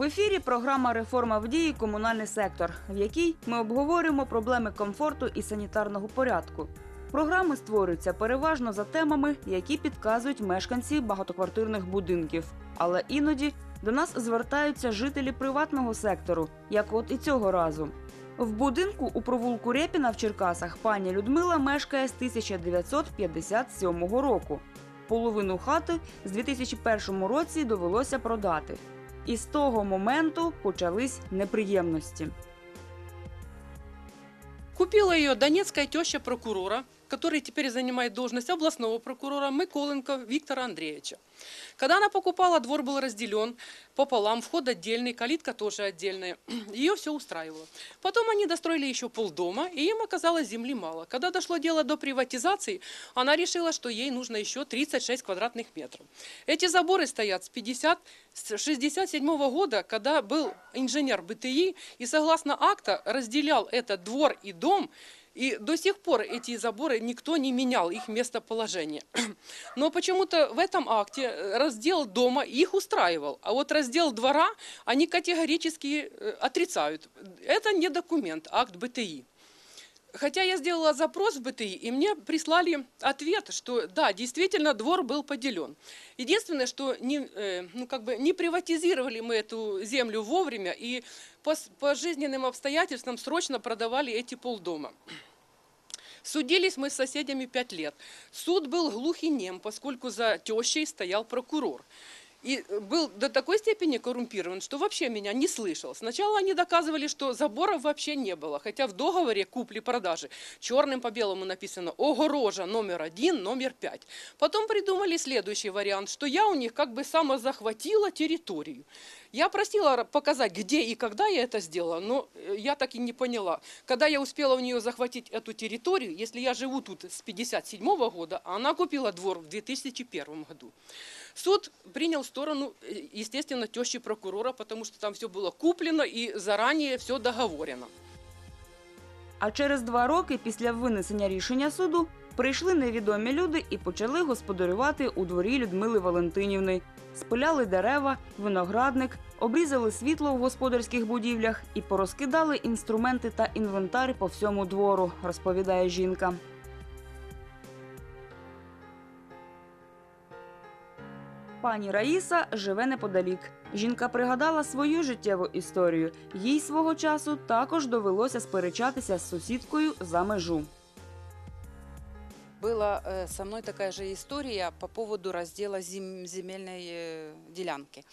В ефірі програма Реформа в дії комунальний сектор, в якій ми обговорюємо проблеми комфорту і санітарного порядку. Програми створюються переважно за темами, які підказують мешканці багатоквартирних будинків. Але іноді до нас звертаються жителі приватного сектору, як от і цього разу. В будинку у провулку Рєпіна в Черкасах пані Людмила мешкає з 1957 року. Половину хати з 2001 році довелося продати. І з того моменту почались неприємності. Купила ее донецкая теща прокурора, который теперь занимает должность областного прокурора Миколенко Виктора Андреевича. Когда она покупала, двор был разделен пополам, вход отдельный, калитка тоже отдельная. Ее все устраивало. Потом они достроили еще полдома, и им оказалось земли мало. Когда дошло дело до приватизации, она решила, что ей нужно еще 36 квадратных метров. Эти заборы стоят с 50 с 67 года, когда был инженер БТИ, и согласно акта разделял этот двор и дом, и до сих пор эти заборы никто не менял, их местоположение. Но почему-то в этом акте э, раздел дома их устраивал, а вот раздел двора они категорически э, отрицают. Это не документ, акт БТИ. Хотя я сделала запрос в БТИ, и мне прислали ответ, что да, действительно двор был поделен. Единственное, что не, э, ну, как бы не приватизировали мы эту землю вовремя и по, по жизненным обстоятельствам срочно продавали эти полдома. Судились мы с соседями пять лет. Суд был глух и нем, поскольку за тещей стоял прокурор. И был до такой степени коррумпирован, что вообще меня не слышал. Сначала они доказывали, что заборов вообще не было, хотя в договоре купли-продажи черным по белому написано «Огорожа номер один, номер пять». Потом придумали следующий вариант, что я у них как бы самозахватила территорию. Я просила ра- показать, где и когда я это сделала, но э, я так и не поняла. Когда я успела у нее захватить эту территорию, если я живу тут с 57 года, а она купила двор в 2001 году. Суд принял сторону, э, естественно, тещи прокурора, потому что там все было куплено и заранее все договорено. А через два роки після винесення рішення суду прийшли невідомі люди і почали господарювати у дворі Людмили Валентинівни. Спиляли дерева, виноградник, обрізали світло в господарських будівлях і порозкидали інструменти та інвентар по всьому двору, розповідає жінка. Пані Раїса живе неподалік. Жінка пригадала свою життєву історію. Їй свого часу також довелося сперечатися з сусідкою за межу. Была э, со мной такая же история по поводу раздела зем- земельной э, делянки.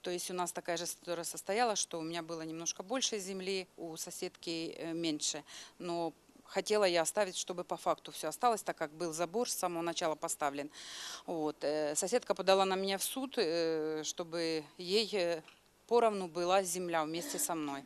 То есть у нас такая же история состояла, что у меня было немножко больше земли, у соседки э, меньше. Но хотела я оставить, чтобы по факту все осталось, так как был забор с самого начала поставлен. Вот. э, Соседка подала на меня в суд, э, чтобы ей э, поровну была земля вместе со мной.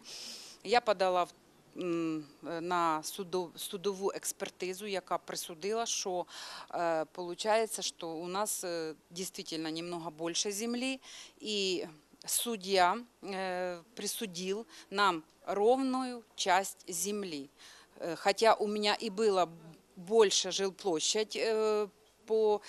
Я подала в м, е, на судов, судову експертизу, яка присудила, що е, получается, що у нас е, дійсно немного більше землі, і суддя е, присудил нам ровную часть земли. Э, Хотя у меня и было больше жилплощадь э, по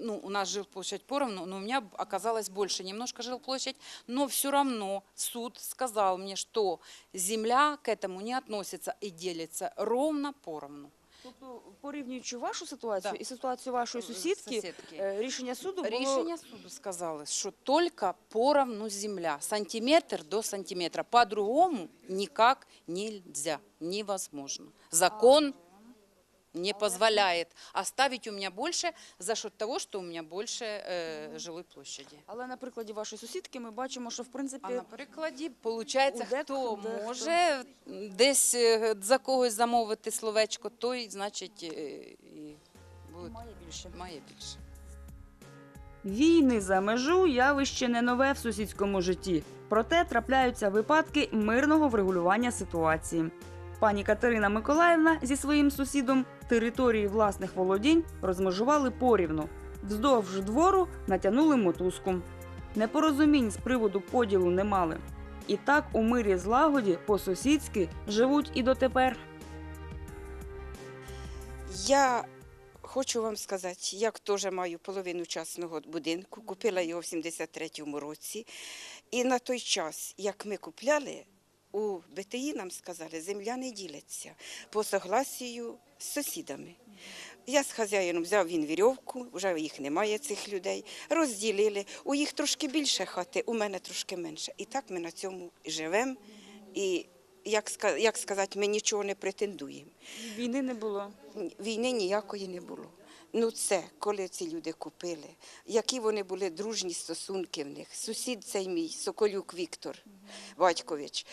ну, у нас жилплощадь поровну, но у меня оказалось больше немножко жилплощадь, но все равно суд сказал мне, что земля к этому не относится и делится ровно поровну. Тобто, порівнюючи вашу ситуацію Да. і ситуацію вашої Е, сусідки, е, рішення суду було Рішення суду сказали, що тільки поровну земля, сантиметр до сантиметра. По-другому никак нельзя, невозможно. Закон не позволяет оставить у меня больше за счет того, что у меня больше э, жилой площади. Але на прикладі вашої сусідки ми бачимо, що в принципі А на прикладі, виходить, у дек- хто може десь е, за когось замовити словечко, той, значить, е, і буде, має більше. має більше. Війни за межу явище не нове в сусідському житті. Проте трапляються випадки мирного врегулювання ситуації. Пані Катерина Миколаївна зі своїм сусідом території власних володінь розмежували порівну. Вздовж двору натягнули мотузку. Непорозумінь з приводу поділу не мали. І так у мирі злагоді по-сусідськи живуть і дотепер. Я хочу вам сказати, як теж маю половину частного будинку, купила його в 73-му році. І на той час, як ми купляли, у БТІ нам сказали, земля не ділиться по согласію з сусідами. Я з хазяїном взяв він вірьовку, вже їх немає цих людей. Розділили. У їх трошки більше хати, у мене трошки менше. І так ми на цьому живемо. І як, як сказати, ми нічого не претендуємо. Війни не було. Війни ніякої не було. Ну це, коли ці люди купили, які вони були дружні стосунки в них. Сусід цей мій, Соколюк Віктор Батькович.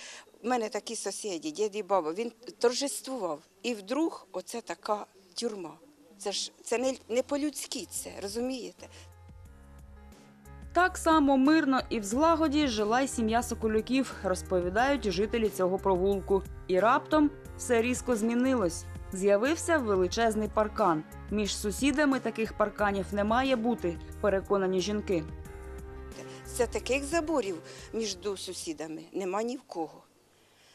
У мене такі сусіди, дід і баба, він торжествував. І вдруг оце така тюрма. Це ж це не, не по-людськи це, розумієте? Так само мирно і в злагоді жила й сім'я Соколюків, розповідають жителі цього провулку. І раптом все різко змінилось. З'явився величезний паркан. Між сусідами таких парканів не має бути, переконані жінки. Це таких заборів між сусідами нема ні в кого.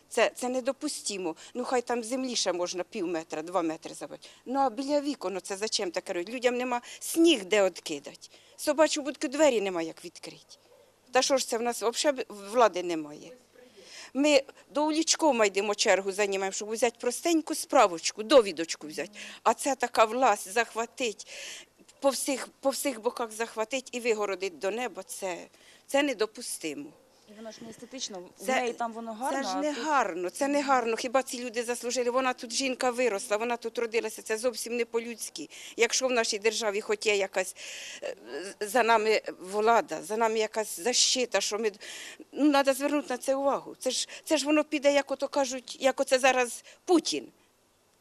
Це, це недопустимо. Ну хай там землі ще можна пів метра, два метри забити. Ну а біля вікон, це зачем таке робити? Людям нема сніг де відкидати. Собачу будку двері нема як відкрити. Та що ж це в нас взагалі влади немає? Ми до Улічкома йдемо чергу займаємо, щоб взяти простеньку справочку, довідочку взяти. А це така власть захватить, по всіх, по всіх боках захватить і вигородить до неба. Це, це недопустимо. Воно ж не естетично. Це- в неї там воно гарно. Це ж а не тут- гарно, це не гарно. Хіба ці люди заслужили? Вона тут жінка виросла, вона тут родилася. Це зовсім не по-людськи. Якщо в нашій державі хоч є якась е, за нами влада, за нами якась защита, що ми ну треба звернути на це увагу. Це ж це ж воно піде, як ото кажуть, як оце зараз Путін.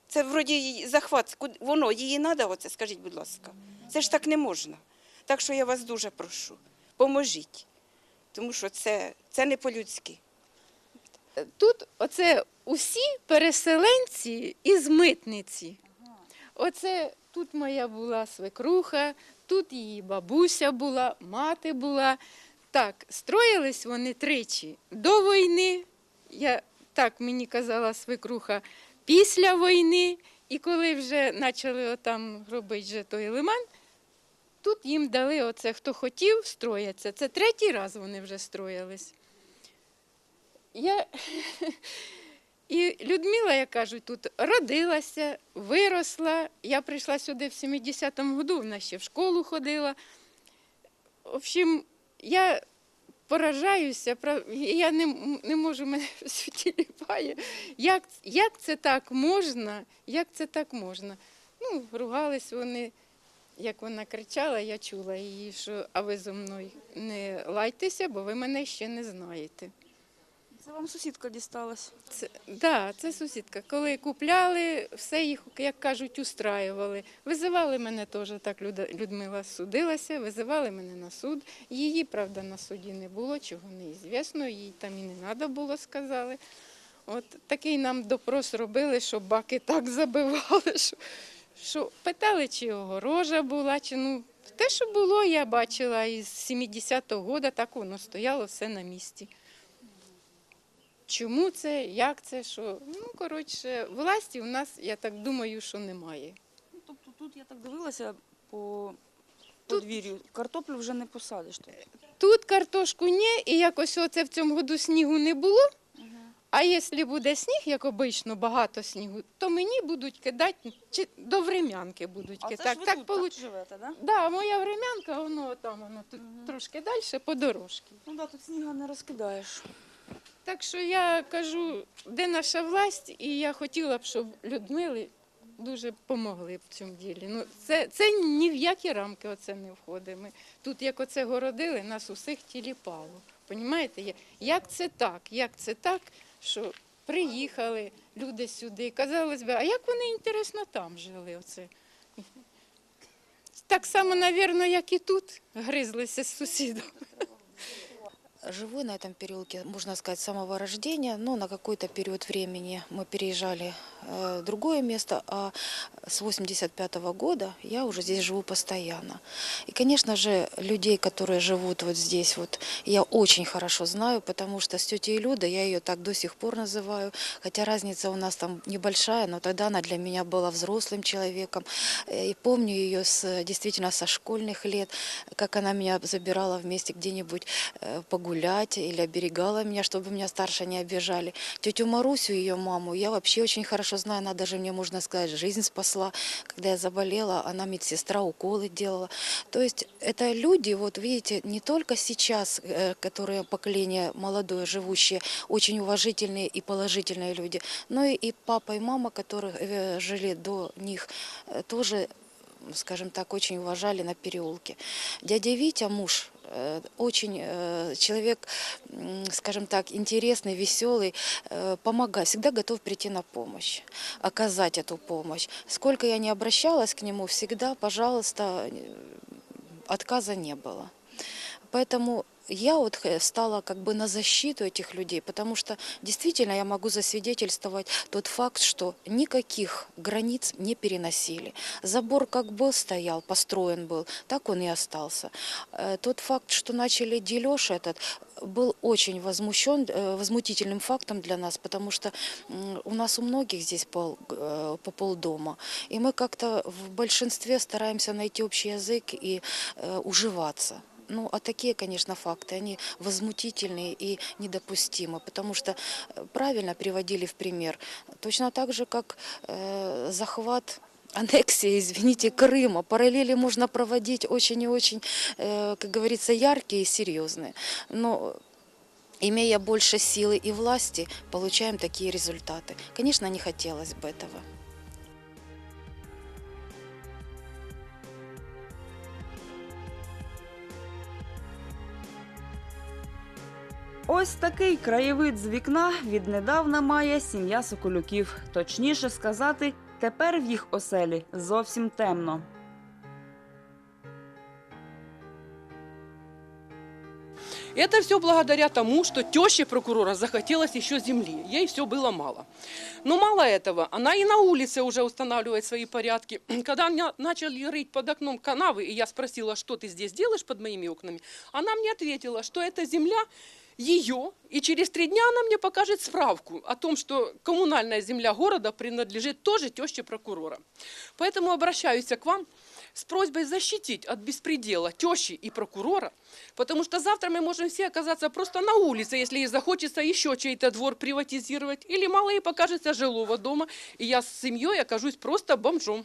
Це вроді її захват. Куд- Воно її треба, оце скажіть, будь ласка. Це ж так не можна. Так що я вас дуже прошу, поможіть, тому що це, це не по-людськи. Тут оце усі переселенці із митниці. Оце тут моя була свекруха, тут її бабуся була, мати була. Так, строїлись вони тричі до війни. Я, так мені казала свекруха, після війни. І коли вже почали там робити вже той лиман, тут їм дали оце, хто хотів, строяться. Це третій раз вони вже строїлись. Я... І Людмила, як кажуть, тут родилася, виросла. Я прийшла сюди в 70-му году, вона ще в школу ходила. В общем, я поражаюся, я не, не можу мене все тіліпає. Як, як це так можна? Як це так можна? Ну, ругались вони. Як вона кричала, я чула її, що а ви зо мною не лайтеся, бо ви мене ще не знаєте. Це вам сусідка дісталась. Це, да, це сусідка. Коли купляли, все їх, як кажуть, устраювали. Визивали мене теж, так Людмила судилася, визивали мене на суд. Її, правда, на суді не було, чого не звісно, їй там і не треба було, сказали. От такий нам допрос робили, що баки так забивали, що, що питали, чи огорожа була, чи ну. Те, що було, я бачила із 70-го року, так воно стояло все на місці. Чому це, як це, що? Ну, коротше, власті у нас, я так думаю, що немає. Ну, Тобто тут я так дивилася по подвір'ю. Картоплю вже не посадиш тут. Тут картошку ні, і якось оце в цьому году снігу не було. А якщо буде сніг, як обично, багато снігу, то мені будуть кидати, чи до врем'янки будуть А це кидати. ж ви так, тут получ- так живете, да? Да, моя врем'янка, воно там, воно тут трошки далі по дорожці. Ну да, тут сніга не розкидаєш. Так що я кажу, де наша власть, і я хотіла б, щоб Людмили дуже допомогли в цьому ділі. Ну, це, це ні в які рамки оце не входить. Ми тут, як оце городили, нас усіх тіліпало. Понімаєте? Я- Як це так? Як це так, що приїхали люди сюди, казалось би, а як вони інтересно там жили? Оце? Так само, мабуть, як і тут гризлися з сусідом. Живу на этом переулке, можно сказать, с самого рождения, но на какой-то период времени мы переезжали э, другое место, а с 85 года я уже здесь живу постоянно. И, конечно же, людей, которые живут вот здесь, вот, я очень хорошо знаю, потому что с тетей Людой, я ее так до сих пор называю, хотя разница у нас там небольшая, но тогда она для меня была взрослым человеком. Э, И помню ее с, действительно со школьных лет, как она меня забирала вместе где-нибудь э, погулять или оберегала меня, чтобы меня старше не обижали. Тетю Марусю, ее маму, я вообще очень хорошо знаю, она даже мне, можно сказать, жизнь спасла. Когда я заболела, она медсестра, уколы делала. То есть это люди, вот видите, не только сейчас, э, которые поколение молодое, живущие, очень уважительные и положительные люди, но и, и папа и мама, которые э, жили до них, э, тоже скажем так, очень уважали на переулке. Дядя Витя, муж, э, очень э, человек, скажем так, интересный, веселый, э, помогает, всегда готов прийти на помощь, оказать эту помощь. Сколько я не обращалась к нему, всегда, пожалуйста, отказа не было. Поэтому я вот х- стала как бы на защиту этих людей, потому что действительно я могу засвидетельствовать тот факт, что никаких границ не переносили. Забор как был стоял, построен был, так он и остался. Э, Тот факт, что начали дележ этот, был очень возмущен, э, возмутительным фактом для нас, потому что у нас у многих здесь пол, э, по полдома, и мы как-то в большинстве стараемся найти общий язык и э, уживаться. Ну, а такие, конечно, факты, они возмутительные и недопустимы, потому что э, правильно приводили в пример. Точно так же, как э, захват аннексия, извините, Крыма. Параллели можно проводить очень и очень, э, как говорится, яркие и серьезные. Но имея больше силы и власти, получаем такие результаты. Конечно, не хотелось бы этого. Ось такий краєвид з вікна віднедавна має сім'я Соколюків. Точніше сказати, тепер в їх оселі зовсім темно. Это все благодаря тому, что теще прокурора захотелось еще земли. Ей все было мало. Но мало этого, она и на улице уже устанавливает свои порядки. Когда меня начали рыть под окном канавы, и я спросила, что ты здесь делаешь под моими окнами, она мне ответила, что эта земля ее, и через три дня она мне покажет справку о том, что коммунальная земля города принадлежит тоже теще прокурора. Поэтому обращаюсь к вам с просьбой защитить от беспредела тещи и прокурора, потому что завтра мы можем все оказаться просто на улице, если ей захочется еще чей-то двор приватизировать, или мало ей покажется жилого дома, и я с семьей окажусь просто бомжом.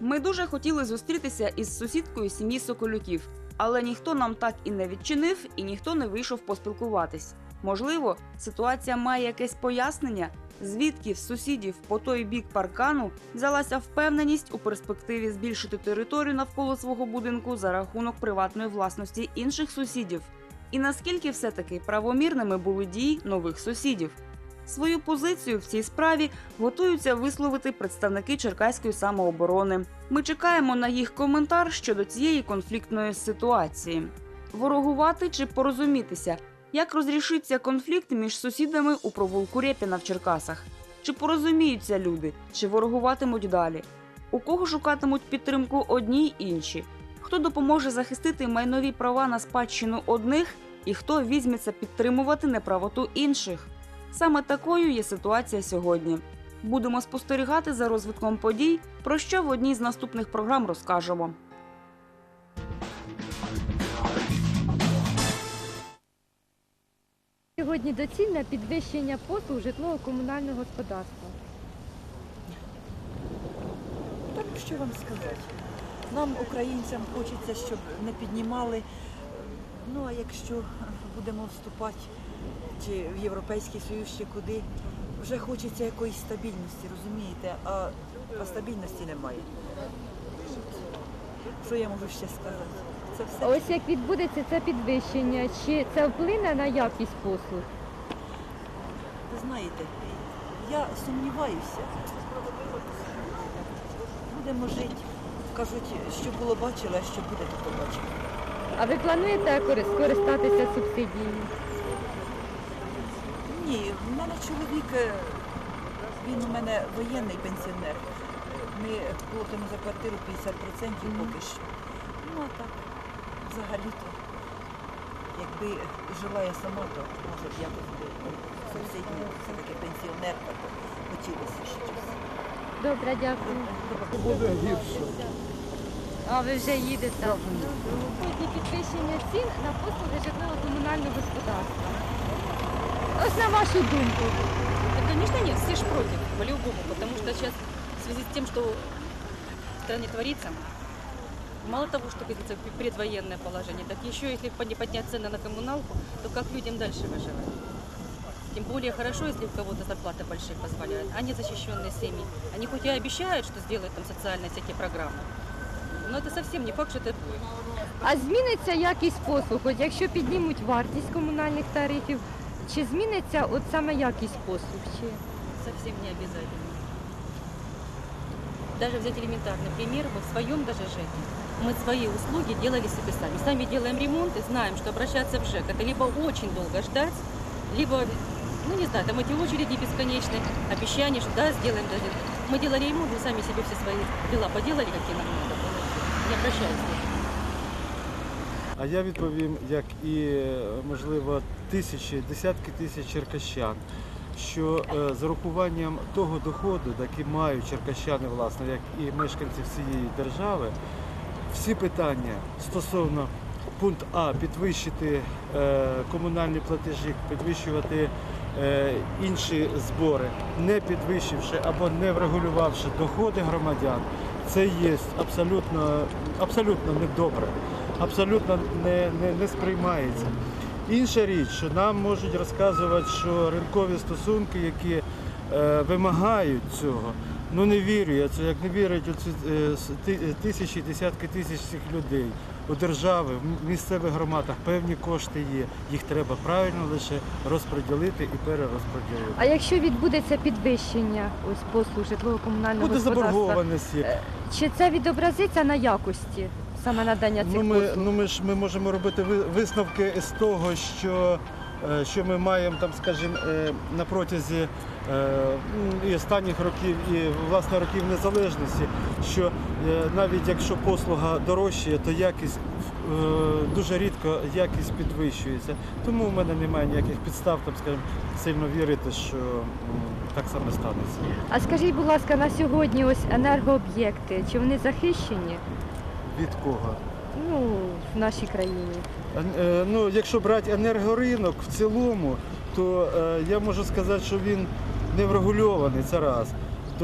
Ми дуже хотіли зустрітися із сусідкою сім'ї Соколюків, але ніхто нам так і не відчинив, і ніхто не вийшов поспілкуватись. Можливо, ситуація має якесь пояснення, звідки в сусідів по той бік паркану взялася впевненість у перспективі збільшити територію навколо свого будинку за рахунок приватної власності інших сусідів. І наскільки все-таки правомірними були дії нових сусідів? Свою позицію в цій справі готуються висловити представники Черкаської самооборони. Ми чекаємо на їх коментар щодо цієї конфліктної ситуації. Ворогувати чи порозумітися, як розрішиться конфлікт між сусідами у провулку Рєпіна в Черкасах? Чи порозуміються люди, чи ворогуватимуть далі? У кого шукатимуть підтримку одні й інші? Хто допоможе захистити майнові права на спадщину одних, і хто візьметься підтримувати неправоту інших? Саме такою є ситуація сьогодні. Будемо спостерігати за розвитком подій, про що в одній з наступних програм розкажемо. Сьогодні доцільне підвищення послуг житлово-комунального господарства. Так що вам сказати? Нам, українцям, хочеться, щоб не піднімали. Ну а якщо будемо вступати чи в Європейський Союз, чи куди, вже хочеться якоїсь стабільності, розумієте? А, а стабільності немає. Що я можу ще сказати? Це все. ось як відбудеться це підвищення, чи це вплине на якість послуг? Ви знаєте, я сумніваюся. Будемо жити. Кажуть, що було бачили, а що буде, то побачимо. А ви плануєте кори- скористатися субсидією? Ні, в мене чоловік, е, він у мене воєнний пенсіонер. Ми платимо за квартиру 50% поки що. Ну а так, взагалі-то, якби жила я сама, то може б якось би сусідні, все-таки пенсіонерка, то хотілося щось. Добре, дякую. Буде гірше. А ви вже їдете? Сьогодні підвищення цін на послуги житлово-комунального господарства. Ось на вашу думку. Да, конечно, нет, все ж против, по-любому, потому что сейчас в связи с тем, что в стране творится, мало того, что как говорится, предвоенное положение, так еще если подня- поднять цены на коммуналку, то как людям дальше выживать? Тем более хорошо, если у кого-то зарплаты большие позволяют, а не защищенные семьи. Они хоть и обещают, что сделают там социальные всякие программы, но это совсем не факт, что это будет. А зміниться якість послуг? От якщо піднімуть вартість комунальних тарифів, чи зміниться от саме якість послуг? Чи... Совсем не обязательно. Даже взять элементарный пример, вот в своем даже ЖЭКе мы свои услуги делали себе сами. Сами делаем ремонт и знаем, что обращаться в ЖЭК это либо очень долго ждать, либо, ну не знаю, там эти очереди бесконечные, обещания, что да, сделаем, даже. Мы делали ремонт, мы сами себе все свои дела поделали, какие нам надо было. Не обращались. А я відповім, як і е, можливо тисячі, десятки тисяч черкащан, що е, з урахуванням того доходу, який мають черкащани, власне, як і мешканці всієї держави, всі питання стосовно пункт А підвищити е, комунальні платежі, підвищувати е, інші збори, не підвищивши або не врегулювавши доходи громадян, це є абсолютно, абсолютно недобре, абсолютно не, не, не сприймається. Інша річ, що нам можуть розказувати, що ринкові стосунки, які е, вимагають цього, ну не вірю я це, як не вірять оці, е, с- ти- е, тисячі, десятки тисяч цих людей. У держави, в місцевих громадах певні кошти є. Їх треба правильно лише розподілити і перерозподілити. А якщо відбудеться підвищення ось послуг житлово-комунального Буде господарства, заборгованості. е, чи це відобразиться на якості саме надання цих Ну ми, послуг? ну ми ж ми можемо робити ви- висновки з того, що, е, що ми маємо там, скажімо, е, на протязі е, і останніх років, і власне років незалежності, що навіть якщо послуга дорожчає, то якість дуже рідко якість підвищується. Тому в мене немає ніяких підстав, там, скажімо, сильно вірити, що так само станеться. А скажіть, будь ласка, на сьогодні ось енергооб'єкти, чи вони захищені? Від кого? Ну, в нашій країні. Е, Ну, якщо брати енергоринок в цілому, то е, я можу сказати, що він не врегульований, це раз.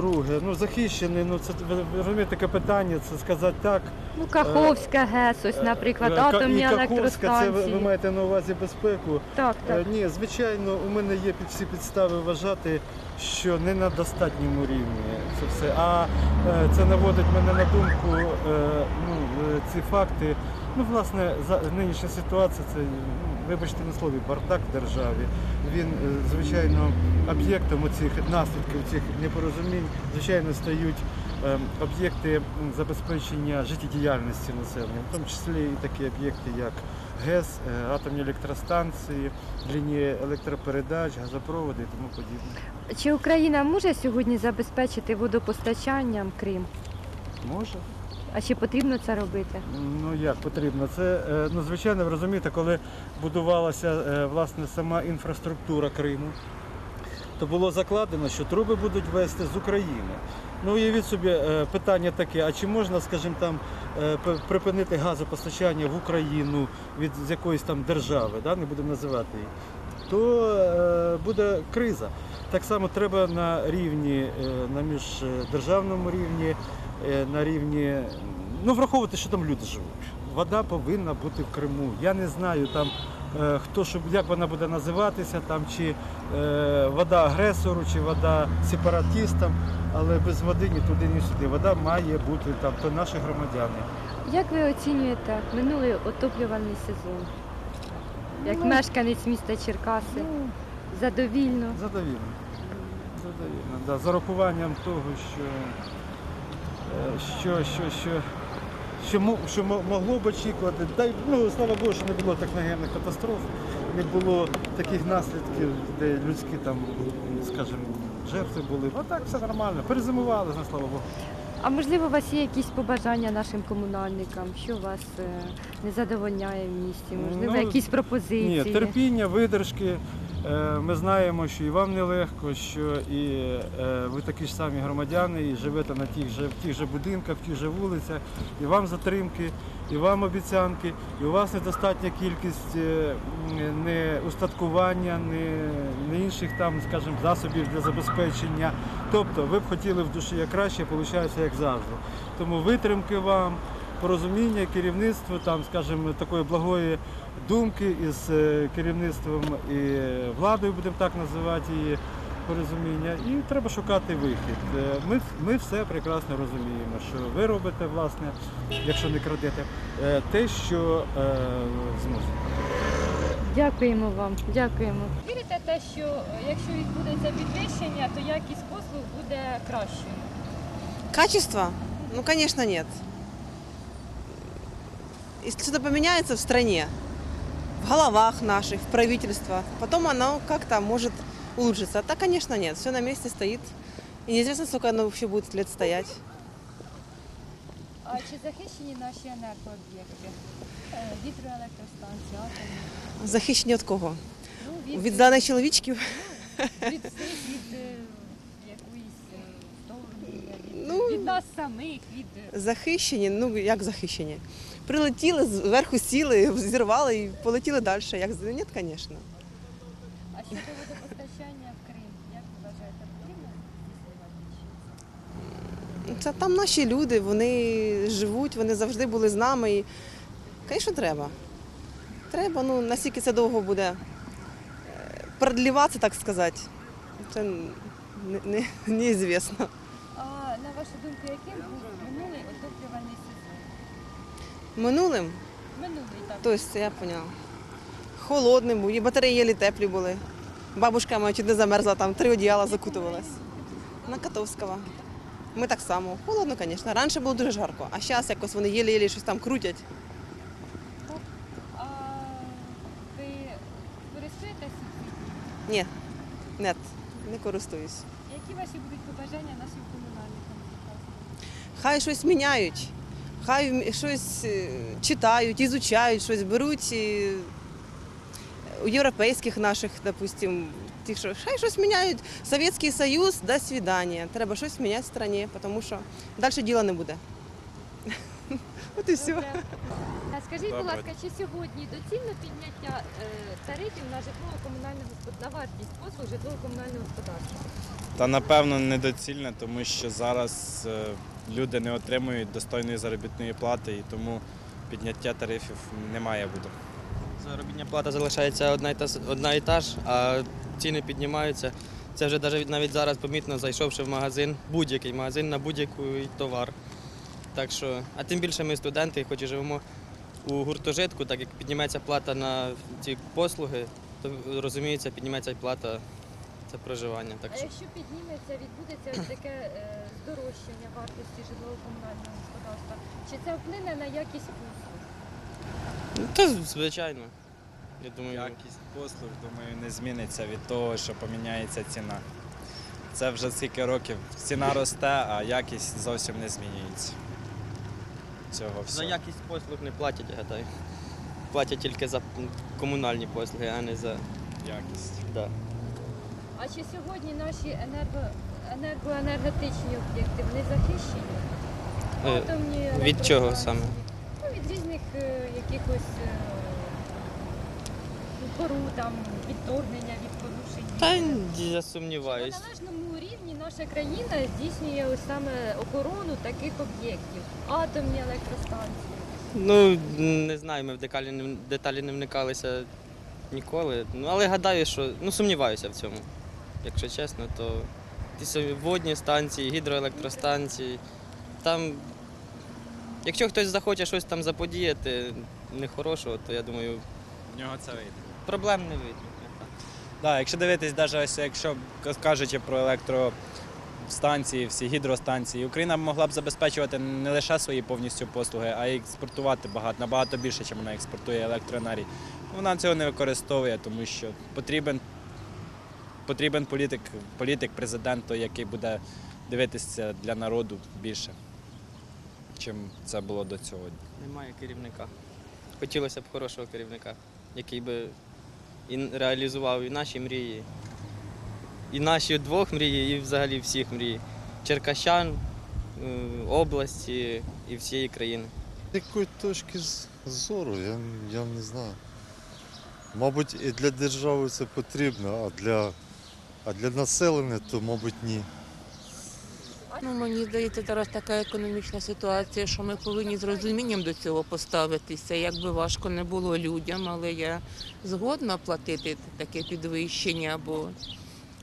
Друге, ну захищений, ну це розумієте, таке питання, це сказати так. Ну, Каховська ГЕС, ось, наприклад, Е, Ка- атомні і Каховська, це ви, електростанції. ви маєте на увазі безпеку. Так, так. Е, Ні, звичайно, у мене є під- всі підстави вважати, що не на достатньому рівні це все. А е, це наводить мене на думку е, ну, е, ці факти. Ну, власне, за нинішня ситуація це, ну, вибачте на слові, бардак в державі. Він, е, звичайно, об'єктом цих наслідків цих непорозумінь, звичайно, стають е, об'єкти забезпечення життєдіяльності населення, в тому числі і такі об'єкти, як ГЕС, е, атомні електростанції, лінії електропередач, газопроводи і тому подібне. Чи Україна може сьогодні забезпечити водопостачанням Крим? Може? А чи потрібно це робити? Ну як потрібно? Це е, ну звичайно, ви розумієте, коли будувалася е, власне сама інфраструктура Криму, то було закладено, що труби будуть вести з України. Ну уявіть собі е, питання таке: а чи можна, скажімо, там припинити газопостачання в Україну від з якоїсь там держави, да? не будемо називати її, то буде криза. Так само треба на рівні, на міждержавному рівні, на рівні, ну враховувати, що там люди живуть. Вода повинна бути в Криму. Я не знаю там. е, Хто щоб як вона буде називатися, там чи е, вода агресору, чи вода сепаратістам, але без води ні туди, ні сюди. Вода має бути там, то наші громадяни. Як ви оцінюєте минулий отоплювальний сезон? Як Ну, мешканець міста Черкаси? Задовільно? Задовільно. Задовільно. Да, з урахуванням того, що, е, що, що, що що, що мо- могло б очікувати. Дай, ну, слава Богу, що не було техногенних катастроф, не було таких наслідків, де людські там, скажімо, жертви були. А так все нормально. Перезимували, ну, слава Богу. А можливо, у вас є якісь побажання нашим комунальникам, що вас е, не задовольняє в місті? Можливо, Ну, якісь пропозиції? Ні, терпіння, видержки. Е, Ми знаємо, що і вам нелегко, що і е, ви такі ж самі громадяни, і живете на тих же, в тих же будинках, в тих же вулицях, і вам затримки, і вам обіцянки, і у вас недостатня кількість е, не устаткування, не, не інших там, скажімо, засобів для забезпечення. Тобто ви б хотіли в душі як краще, виходить як завжди. Тому витримки вам, порозуміння, керівництво, там, скажімо, такої благої думки із е, керівництвом і владою, будемо так називати її порозуміння. І треба шукати вихід. Е, Ми, ми все прекрасно розуміємо, що ви робите, власне, якщо не крадете, е, те, що е, зможете. Дякуємо вам, дякуємо. Вірите те, що е, якщо відбудеться підвищення, то якість послуг буде кращою? Качество? Ну, конечно, нет. Если что-то поменяется в стране, в головах наших, в правительствах, потом оно как-то может улучшиться. А так, конечно, нет. Все на месте стоит. И неизвестно, сколько оно вообще будет лет стоять. А чи захищені наші енергооб'єкти? Е, Вітроелектростанції, атомні? Захищені від кого? Ну, від, зданих чоловічків? від всіх, від е, якоїсь е, вторгнення, від, Ну, від нас самих, від Захищені, ну як захищені? Прилетіли, зверху сіли, зірвали і полетіли далі. Як Ні, звісно. а щодо водопостачання в Крим, як ви вважаєте, потрібно Це там наші люди, вони живуть, вони завжди були з нами. І, звісно, треба. Треба, ну наскільки це довго буде е, продліватися, так сказати. Це не, не, неізвісно. А на вашу думку, яким був минулий отоплювальний сезон? Минулим, Минулий так. тобто, я поняла. Холодним був, і батареї єлі теплі були. Бабушка моя чуть не замерзла, там три одіяла закутувалась. На Котовського. Ми так само. Холодно, звісно. Раніше було дуже жарко, а зараз якось вони єлі-єлі щось там крутять. А ви користуєтесь? Ні, нет, не користуюсь. Які ваші будуть побажання нашим комунальникам? Хай щось міняють, хай щось е, читають, ізучають, щось беруть е, у європейських наших, допустим, тих, що хай щось міняють. Совєтський Союз, до свидання. Треба щось міняти в країні, тому що далі діла не буде. От і все. А Скажіть, будь ласка, чи сьогодні доцільно підняття е, тарифів на житлово-комунальне господ- на вартість послуг житлово-комунального господарства? Та напевно недоцільне, тому що зараз люди не отримують достойної заробітної плати і тому підняття тарифів не має бути. Заробітня плата залишається одна і та, одна і та ж, а ціни піднімаються. Це вже навіть навіть зараз помітно, зайшовши в магазин, будь-який магазин на будь-який товар. Так що, а тим більше ми студенти, хоч і живемо у гуртожитку, так як підніметься плата на ці послуги, то розуміється, підніметься плата за проживання. Так А що якщо підніметься, відбудеться ось таке е, здорожчання вартості житлово-комунального господарства, чи це вплине на якість послуг? ну, то звичайно. Я думаю, Якість послуг, думаю, не зміниться від того, що поміняється ціна. Це вже скільки років ціна росте, а якість зовсім не змінюється. Цього за всього. якість послуг не платять, я гадаю. Платять тільки за комунальні послуги, а не за якість. Да. А чи сьогодні наші енерго, енергоенергетичні об'єкти вони захищені? Е, Атомні Від чого саме? Ну, від різних е, якихось е, пору, там, відторгнення від порушень. Та вітру. я сумніваюсь. На належному рівні наша країна здійснює ось саме охорону таких об'єктів, атомні електростанції. Ну, не знаю, ми в деталі не, деталі не вникалися ніколи. Ну, але гадаю, що ну, сумніваюся в цьому. Якщо чесно, то ті водні станції, гідроелектростанції. Там, якщо хтось захоче щось там заподіяти нехорошого, то я думаю, В нього це вийде. проблем не вийде. Да, якщо дивитись, навіть ось якщо кажучи про електро станції, всі гідростанції. Україна могла б забезпечувати не лише свої повністю послуги, а й експортувати багато, набагато більше, ніж вона експортує електроенергії. Вона цього не використовує, тому що потрібен, потрібен політик, політик, президент, той, який буде дивитися для народу більше, чим це було до цього. Немає керівника. Хотілося б хорошого керівника, який би і реалізував і наші мрії, і наші двох мрії, і взагалі всіх мрій. Черкащан, е, області і всієї країни. З якої точки зору, я, я не знаю. Мабуть, і для держави це потрібно, а для, а для населення то, мабуть, ні. Ну, мені здається, зараз така економічна ситуація, що ми повинні з розумінням до цього поставитися. Як би важко не було людям, але я згодна платити таке підвищення, бо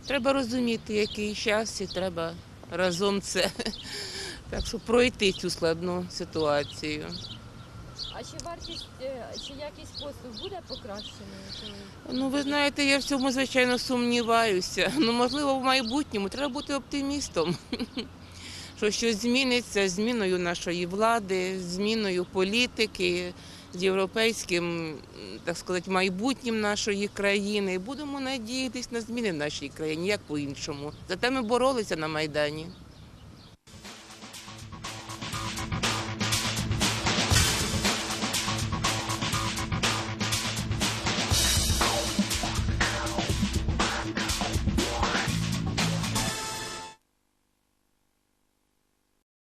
треба розуміти, який час, і треба разом це так що пройти цю складну ситуацію. А чи вартість, е, чи якість послуг буде покращеною? Ну, ви знаєте, я в цьому, звичайно, сумніваюся. Ну, можливо, в майбутньому треба бути оптимістом. Що щось зміниться зміною нашої влади, зміною політики, з європейським, так сказати, майбутнім нашої країни. Будемо надіятися на зміни в нашій країні, як по-іншому. Зате ми боролися на Майдані.